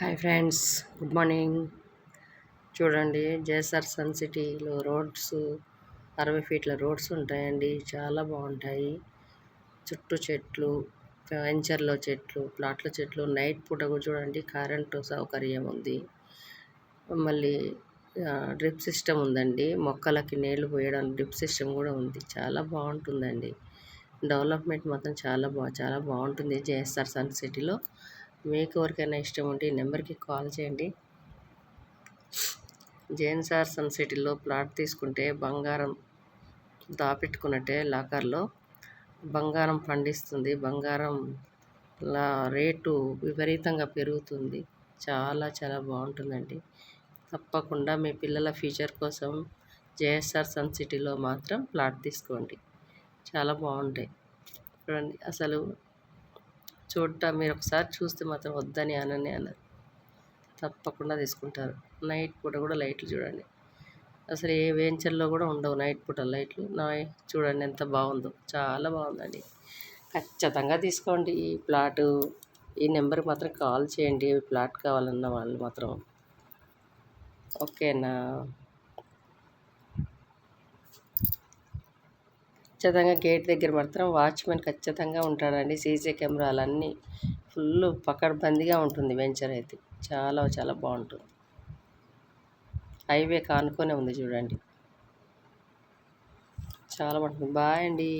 Hi friends good morning. చూడండి జేసర్ sun సిటీలో roads అరవై ఫీట్ల రోడ్స్ ఉంటాయండి. చాలా బాగుంటాయి. చుట్టూ చెట్లు వెంచర్లో చెట్లు ప్లాట్ల చెట్లు నైట్ పూట కూడా చూడండి కరెంటు సౌకర్యం ఉంది. మళ్ళీ డ్రిప్ సిస్టమ్ ఉందండి. మొక్కలకి నీళ్ళు పోయడానికి డ్రిప్ సిస్టమ్ కూడా ఉంది. చాలా బాగుంటుందండి. డెవలప్మెంట్ మాత్రం చాలా బా చాలా బాగుంటుంది జేఎస్ఆర్ సన్ సిటీలో. మీకు ఎవరికైనా ఇష్టం ఉంటే ఈ నెంబర్కి కాల్ చేయండి. జేఎన్సార్ సన్ సిటీలో ప్లాట్ తీసుకుంటే బంగారం దాపెట్టుకున్నట్టే లాకర్లో. బంగారం పండిస్తుంది. బంగారం లా రేటు విపరీతంగా పెరుగుతుంది. చాలా చాలా బాగుంటుందండి. తప్పకుండా మీ పిల్లల ఫ్యూచర్ కోసం జేఎస్ఆర్ సన్ సిటీలో మాత్రం ప్లాట్ తీసుకోండి. చాలా బాగుంటాయి. చూడండి అసలు చూడటం మీరు ఒకసారి చూస్తే మాత్రం వద్దని అనని అన్నారు. తప్పకుండా తీసుకుంటారు. నైట్ పూట కూడా లైట్లు చూడండి. అసలు ఏ వెంచర్లో కూడా ఉండవు నైట్ పూట లైట్లు. నా చూడండి ఎంత బాగుందో. చాలా బాగుందండి. ఖచ్చితంగా తీసుకోండి. ఈ ప్లాటు ఈ నెంబర్కి మాత్రం కాల్ చేయండి. ప్లాట్ కావాలన్న వాళ్ళు మాత్రం. ఓకేనా? ఖచ్చితంగా గేట్ దగ్గర మాత్రం వాచ్మెన్ ఖచ్చితంగా ఉంటాడండి. సీసీ కెమెరాలు అన్నీ ఫుల్ పకడ్బందీగా ఉంటుంది వెంచర్ అయితే. చాలా చాలా బాగుంటుంది. హైవే కానుకొనే ఉంది చూడండి. చాలా బాగుంటుంది. బాయ్ అండి.